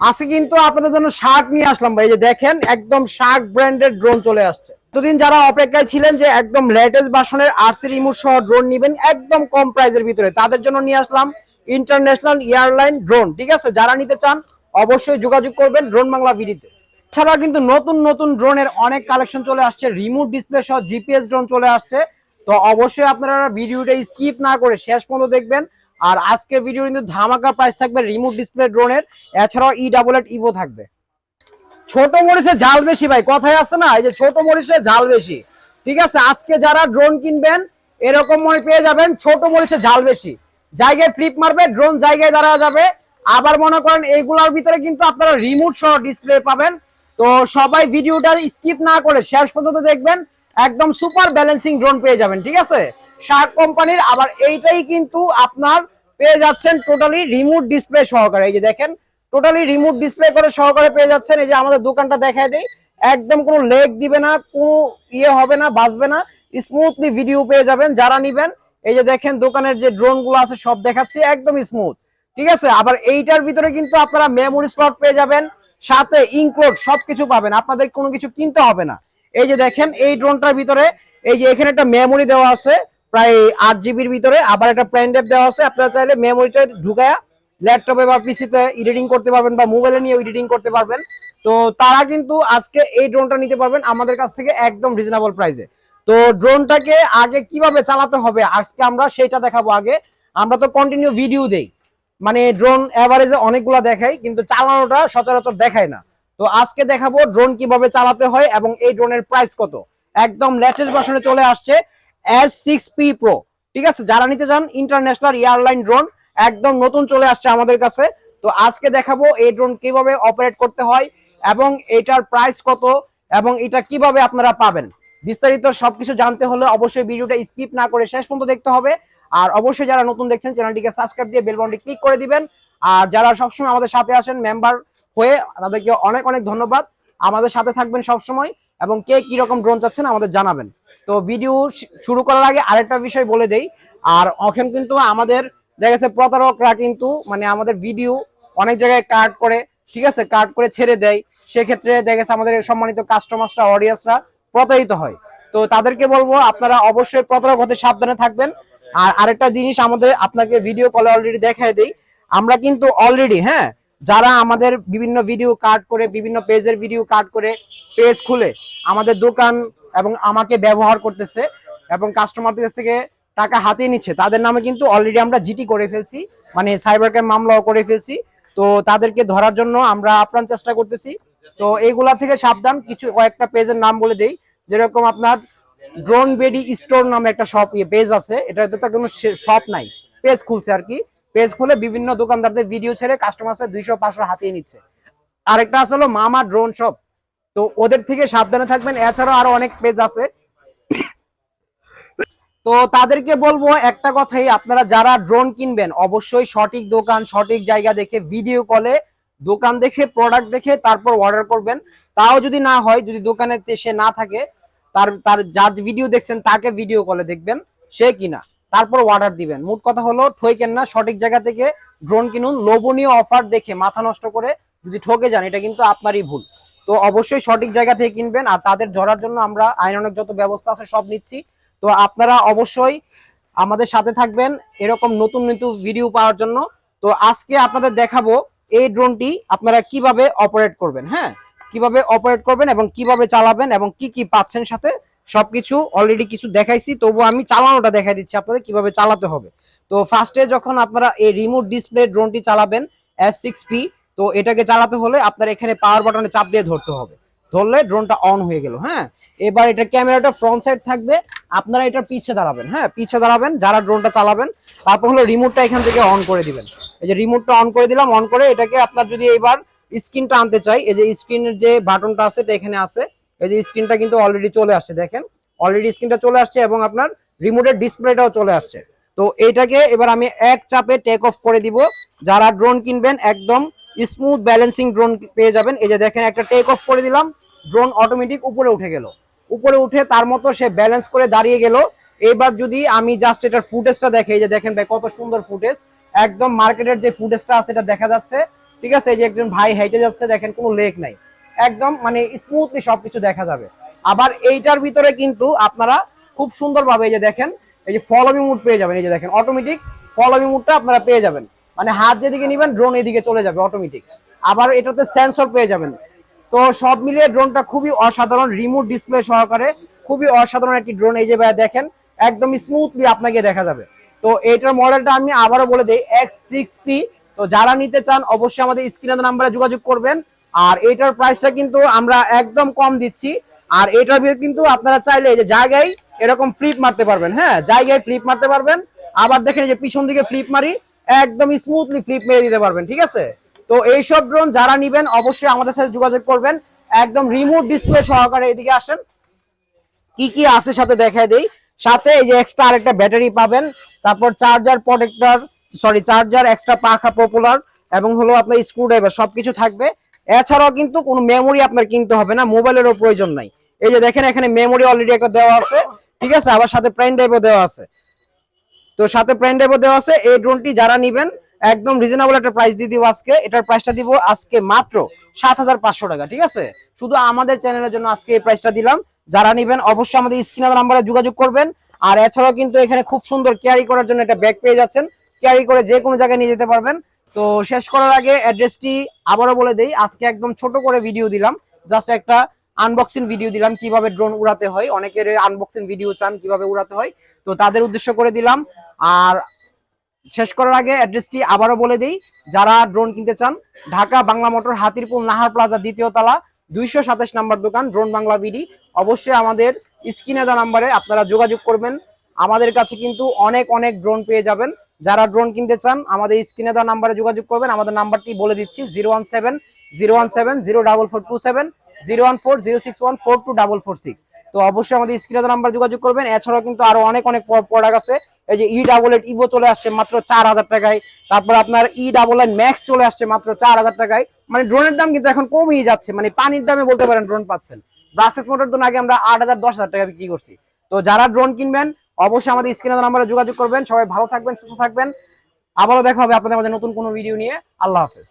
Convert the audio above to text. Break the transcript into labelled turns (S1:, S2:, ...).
S1: আজকে কিন্তু আপনাদের জন্য শার্ট নিয়ে আসলাম ভাই যে দেখেন, একদম শার্ক ব্র্যান্ডের ড্রোন চলে আসছে। এতদিন যারা অপেক্ষায় ছিলেন যে একদম লেটেস্ট ভার্সনের আরসি রিমোট সহ ড্রোন নেবেন, একদম কম প্রাইজের ভিতরে। তাদের জন্য নিয়ে আসলাম ইন্টারন্যাশনাল এয়ারলাইন ড্রোন ঠিক আছে? যারা নিতে চান, অবশ্যই যোগাযোগ করবেন ড্রোন বাংলা ভিডিতে এছাড়া কিন্তু নতুন নতুন ড্রোনের অনেক কালেকশন চলে আসছে রিমোট ডিসপ্লে সহ জিপিএস ড্রোন চলে আসছে। তো অবশ্যই আপনারা ভিডিওটা স্কিপ না করে শেষ পর্যন্ত দেখবেন। আর আজকের ভিডিও কিন্তু ধামাকা প্রাইস থাকবে রিমোট ডিসপ্লে ড্রোনের এছাড়াও ই ডাবল এট ইভো থাকবে। ছোট মরিচে ঝাল বেশি ভাই কথায় আছে না? এই যে ছোট মরিচে ঝাল বেশি। ঠিক আছে, আজকে যারা ড্রোন কিনবেন, এরকম মনে পেয়ে যাবেন ছোট মরিচে ঝাল বেশি। জায়গায় ফ্লিপ মারবে ড্রোন জায়গায় দাঁড়া যাবে। আবার মনে করেন এইগুলোর ভিতরে কিন্তু আপনারা রিমোট সহ ডিসপ্লে পাবেন। তো সবাই ভিডিওটা স্কিপ না করে শেষ পর্যন্ত দেখবেন, একদম সুপার ব্যালেন্সিং ড্রোন পেয়ে যাবেন, ঠিক আছে? শার্ক কোম্পানির আবার এইটাই কিন্তু আপনার পেয়ে যাচ্ছেন টোটালি রিমোট ডিসপ্লে সহকারে। এই যে দেখেন টোটালি রিমোট ডিসপ্লে করে সহকারে পেয়ে যাচ্ছেন। এই যে আমাদের দোকানটা দেখায় দেই, একদম কোনো লেগ দিবে না, কোনো ইয়ে হবে না বাজবে না। স্মুথলি ভিডিও পেয়ে যাবেন, যারা নিবেন, এই যে দেখেন দোকানের যে ড্রোনগুলো আছে, সব দেখাচ্ছি, একদম স্মুথ ঠিক আছে? আবার এইটার ভিতরে কিন্তু আপনারা মেমোরি স্লট পেয়ে যাবেন, সাথে ইনক্লুড সবকিছু পাবেন। আপনাদের কোনো কিছু কিনতে হবে না। এই যে দেখেন, এই ড্রোনটার ভিতরে, এই যে এখানে একটা মেমোরি দেওয়া আছে প্রায় আট জিবির ভিতরে। আবার একটা পেন ড্রাইভ দেওয়া আছে। আপনারা চাইলে মেমোরিটা ঢুকায়া ল্যাপটপে বা পিসিতে এডিটিং করতে পারবেন বা মোবাইলে নিয়ে এডিটিং করতে পারবেন। তো তারা কিন্তু আজকে এই ড্রোনটা নিতে পারবেন আমাদের কাছ থেকে একদম রিজনেবল প্রাইসে তো ড্রোনটাকে আগে কীভাবে চালাতে হবে আজকে আমরা সেটা দেখাবো আগে। আমরা তো কন্টিনিউ ভিডিও দেই। মানে ড্রোন অ্যাভারেজে অনেকগুলা দেখাই, কিন্তু চালানোটা সচরাচর দেখায় না। তো আজকে দেখাবো ড্রোন কীভাবে চালাতে হয় এবং এই ড্রোনের প্রাইস কত। একদম লেটেস্ট ভার্সনে চলে আসছে। এস সিক্স পি প্রো ঠিক আছে? যারা নিতে চান ইন্টারন্যাশনাল এয়ারলাইন ড্রোন একদম নতুন চলে আসছে আমাদের কাছে। তো আজকে দেখাবো এই ড্রোন কীভাবে অপারেট করতে হয় এবং এটার প্রাইস কত এবং এটা কীভাবে আপনারা পাবেন। বিস্তারিত সবকিছু জানতে হলে অবশ্যই ভিডিওটা স্কিপ না করে শেষ পর্যন্ত দেখতে হবে। আর অবশ্যই যারা নতুন দেখছেন, চ্যানেলটিকে সাবস্ক্রাইব দিয়ে বেল বাটনটি ক্লিক করে দিবেন। আর যারা সবসময় আমাদের সাথে আসেন মেম্বার হয়ে, তাদেরকে অনেক অনেক ধন্যবাদ। আমাদের সাথে থাকবেন সবসময় এবং কে কি রকম ড্রোন চাচ্ছেন আমাদের জানাবেন। তো ভিডিও শুরু করার আগে আরেকটা বিষয় বলে দেই। আর এখন কিন্তু আমাদের, দেখা গেছে প্রতারকরা কিন্তু মানে আমাদের ভিডিও অনেক জায়গায় কাট করে, ঠিক আছে কাট করে ছেড়ে দেয়। সেক্ষেত্রে দেখা গেছে আমাদের সম্মানিত কাস্টমাররা অডিয়েন্সরা প্রতারিত হয়। তো তাদেরকে বলব, আপনারা অবশ্যই প্রতারক হতে সাবধানে থাকবেন। আর আরেকটা জিনিস আমাদের আপনাকে ভিডিও কলে অলরেডি দেখায় দেই। আমরা কিন্তু অলরেডি হ্যাঁ যারা আমাদের বিভিন্ন ভিডিও কাট করে, বিভিন্ন পেজের ভিডিও কাট করে পেজ খুলে, আমাদের দোকান এবং আমাকে ব্যবহার করতেছে এবং কাস্টমারদের কাছ থেকে টাকা হাতিয়ে নিচ্ছে। তাদের নামে কিন্তু অলরেডি আমরা জিটি করে ফেলছি মানে সাইবার ক্রাইম মামলাও করে ফেলছি। তো তাদেরকে ধরার জন্য আমরা আপ্রাণ চেষ্টা করতেছি। তো এইগুলা থেকে সাবধান, কিছু কয়েকটা পেজের নাম বলে দেই। যেরকম আপনার ড্রোন বেডি স্টোর নামে একটা শপ পেজ আছে। এটাতে তো কোনো শপ নাই। পেজ খুলছে আর কি। পেজ খুলে বিভিন্ন দোকানদারদের ভিডিও ছেড়ে কাস্টমার দুইশো পাঁচশো হাতিয়ে নিচ্ছে। আরেকটা আছে হলো মামা ড্রোন শপ তো ওদের থেকে সাবধানে থাকবেন। এছাড়াও আরও অনেক পেজ আছে। তো তাদেরকে বলব একটা কথাই, আপনারা যারা ড্রোন কিনবেন, অবশ্যই সঠিক দোকান, সঠিক জায়গা দেখে ভিডিও কলে দোকান দেখে প্রোডাক্ট দেখে তারপর অর্ডার করবেন। তাও যদি না হয়, যদি দোকানে সে না থাকে, তার তার যার ভিডিও দেখছেন, তাকে ভিডিও কলে দেখবেন, সে কিনা। তারপর অর্ডার দিবেন। মোট কথা হলো, ঠইকেন না, সঠিক জায়গা থেকে ড্রোন কিনুন। লোভনীয় অফার দেখে, মাথা নষ্ট করে যদি ঠকে যান, এটা কিন্তু আপনারই ভুল। তো অবশ্যই সঠিক জায়গা থেকে কিনবেন আর তাদের ধরার জন্য আমরা আইনানুক যত ব্যবস্থা আছে সব নিচ্ছি। তো আপনারা অবশ্যই আমাদের সাথে থাকবেন এরকম নতুন নতুন ভিডিও পাওয়ার জন্য। তো আজকে আপনাদের দেখাবো এই ড্রোনটি আপনারা কীভাবে অপারেট করবেন হ্যাঁ? কীভাবে অপারেট করবেন এবং কীভাবে চালাবেন এবং কি কি পাচ্ছেন সাথে সবকিছু অলরেডি কিছু দেখাইছি। তবু আমি চালানোটা দেখাই দিচ্ছি আপনাদের কীভাবে চালাতে হবে। তো ফার্স্টে যখন আপনারা এই রিমোট ডিসপ্লে ড্রোনটি চালাবেন এস সিক্স পি তো এটাকে চালাতে হলে আপনার এখানে পাওয়ার বাটনে চাপ দিয়ে ধরতে হবে। ধরলে ড্রোনটা অন হয়ে গেল হ্যাঁ? এবার এটা ক্যামেরাটা ফ্রন্ট সাইড থাকবে, আপনারা এটা পিছে দাঁড়াবেন হ্যাঁ? পিছে দাঁড়াবেন, যারা ড্রোনটা চালাবেন, তারপর হলো রিমোটটা এখান থেকে অন করে দিবেন। এই যে রিমোটটা অন করে দিলাম অন করে এটাকে আপনার যদি এবার স্ক্রিনটা আনতে চাই, এই যে স্ক্রিনের যে বাটনটা আছে, এটা এখানে আছে। এই যে স্ক্রিনটা কিন্তু অলরেডি চলে আসছে, দেখেন? অলরেডি স্ক্রিনটা চলে আসছে এবং আপনার রিমোটের ডিসপ্লেটাও চলে আসছে। তো এইটাকে এবার আমি এক চাপে টেক অফ করে দিব। যারা ড্রোন কিনবেন, একদম স্মুথ ব্যালেন্সিং ড্রোন পেয়ে যাবেন। এই যে দেখেন, একটা টেক অফ করে দিলাম। ড্রোন অটোমেটিক উপরে উঠে গেল। উপরে উঠে তার মতো সে ব্যালেন্স করে দাঁড়িয়ে গেল। এবার যদি আমি জাস্ট এটার ফুটেজটা দেখে, এই যে দেখেন ভাই, কত সুন্দর ফুটেজ। একদম মার্কেটের যে ফুটেজটা আছে, এটা দেখা যাচ্ছে। ঠিক আছে, এই যে একজন ভাই হেঁটে যাচ্ছে, দেখেন কোনো লেক নাই। একদম মানে স্মুথলি সবকিছু দেখা যাবে। আবার এইটার ভিতরে কিন্তু আপনারা খুব সুন্দরভাবে এই যে দেখেন, এই যে ফলোমি মুড পেয়ে যাবেন। এই যে দেখেন অটোমেটিক ফলোমি মুডটা আপনারা পেয়ে যাবেন। মানে হাত যেদিকে নিবেন ড্রোন এদিকে চলে যাবে অটোমেটিক আবার এটাতে সেন্সর পেয়ে যাবেন। তো সব মিলিয়ে ড্রোনটা খুবই অসাধারণ রিমোট ডিসপ্লে সহকারে খুবই অসাধারণ একটি ড্রোন এই যে ভাইয়া দেখেন, একদম স্মুথলি আপনাকে দেখা যাবে। তো এইটার মডেলটা আমি আবারও বলে দিই এক্স সিক্স পি তো যারা নিতে চান, অবশ্যই আমাদের স্ক্রিনের নাম্বারে যোগাযোগ করবেন। আর এটার প্রাইসটা কিন্তু আমরা একদম কম দিচ্ছি। আর এটার কিন্তু আপনারা চাইলে যে জায়গায় এরকম ফ্লিপ মারতে পারবেন হ্যাঁ? জায়গায় ফ্লিপ মারতে পারবেন। আবার দেখেন যে পিছন দিকে ফ্লিপ মারি একদম স্মুথলি ফ্লিপ মেরে দিতে পারবেন, ঠিক আছে? তো এইসব ড্রোন যারা নিবেন, অবশ্যই আমাদের সাথে যোগাযোগ করবেন। একদম রিমোট ডিসপ্লে সহকারে এদিকে আসেন। কি কি আছে সাথে দেখায় দেই। সাথে এই যে এক্সট্রা আরেকটা ব্যাটারি পাবেন। তারপর charger protector sorry charger extra পাখা পপুলার এবং হলো আপনার স্ক্রু ড্রাইভার সবকিছু থাকবে। এছাড়াও কিন্তু কোনো মেমোরি আপনার কিনতে হবে না, মোবাইলেরও প্রয়োজন নাই। এই যে দেখেন, এখানে মেমোরি অলরেডি একটা দেওয়া আছে, ঠিক আছে? আবার সাথে প্রাইম ড্রাইভও দেওয়া আছে। তো সাথে ড্রাইভও দেওয়া আছে। এই ড্রোনটি যারা নিবেন, একদম রিজনেবল একটা প্রাইস দিয়ে দিব আজকে। এটার প্রাইসটা দিব আজকে মাত্র সাত হাজার পাঁচশো টাকা, ঠিক আছে? শুধু আমাদের চ্যানেলের জন্য আজকে এই প্রাইসটা দিলাম। যারা নিবেন, অবশ্যই আমাদের স্ক্রিনার নাম্বারে যোগাযোগ করবেন। আর এছাড়াও কিন্তু এখানে খুব সুন্দর ক্যারি করার জন্য একটা ব্যাগ পেয়ে যাচ্ছেন। ক্যারি করে যে কোনো জায়গায় নিয়ে যেতে পারবেন। তো শেষ করার আগে অ্যাড্রেসটি আবারও বলে দেই, আজকে একদম ছোট করে ভিডিও দিলাম। জাস্ট একটা আনবক্সিং ভিডিও দিলাম, কীভাবে ড্রোন উড়াতে হয়। অনেকের আনবক্সিং ভিডিও চান, কীভাবে উড়াতে হয়। তো তাদের উদ্দেশ্য করে দিলাম। আর শেষ করার আগে অ্যাড্রেসটি আবারও বলে দিই, যারা ড্রোন কিনতে চান, ঢাকা বাংলা মোটর হাতিরপুল নাহার প্লাজা দ্বিতীয় তলা, দুইশো সাতাশ নাম্বার দোকান ড্রোন বাংলা বিডি। অবশ্যই আমাদের স্ক্রিনে দেওয়া নাম্বারে আপনারা যোগাযোগ করবেন। আমাদের কাছে কিন্তু অনেক অনেক ড্রোন পেয়ে যাবেন। যারা ড্রোন কিনতে চান, আমাদের স্ক্রিনে দেওয়া নাম্বারে যোগাযোগ করবেন। আমাদের নাম্বারটি বলে দিচ্ছি, zero one seven, zero one seven, zero double four two seven. Zero one four zero six one four two double four six. তো অবশ্যই আমাদের স্ক্রিনে নাম্বার যোগাযোগ করবেন। এছাড়াও কিন্তু আরও অনেক অনেক প্রোডাক্ট আছে। এই যে ই ডাবল এইট ইভো চলে আসছে মাত্র চার হাজার টাকায়। তারপর আপনার ই ডাবল নাইন ম্যাক্স চলে আসছে মাত্র চার হাজার টাকায়। মানে ড্রোনের দাম কিন্তু এখন কমই যাচ্ছে। মানে পানির দামে বলতে পারেন ড্রোন পাচ্ছেন। ব্রাসেস মোটর জন্য আগে আমরা আট হাজার, দশ হাজার টাকা বিক্রি করছি। তো যারা ড্রোন কিনবেন, অবশ্যই আমাদের স্ক্রিনে নাম্বারে যোগাযোগ করবেন। সবাই ভালো থাকবেন, সুস্থ থাকবেন। আবারও দেখা হবে আপনাদের মাঝে নতুন কোনো ভিডিও নিয়ে। আল্লাহ হাফেজ।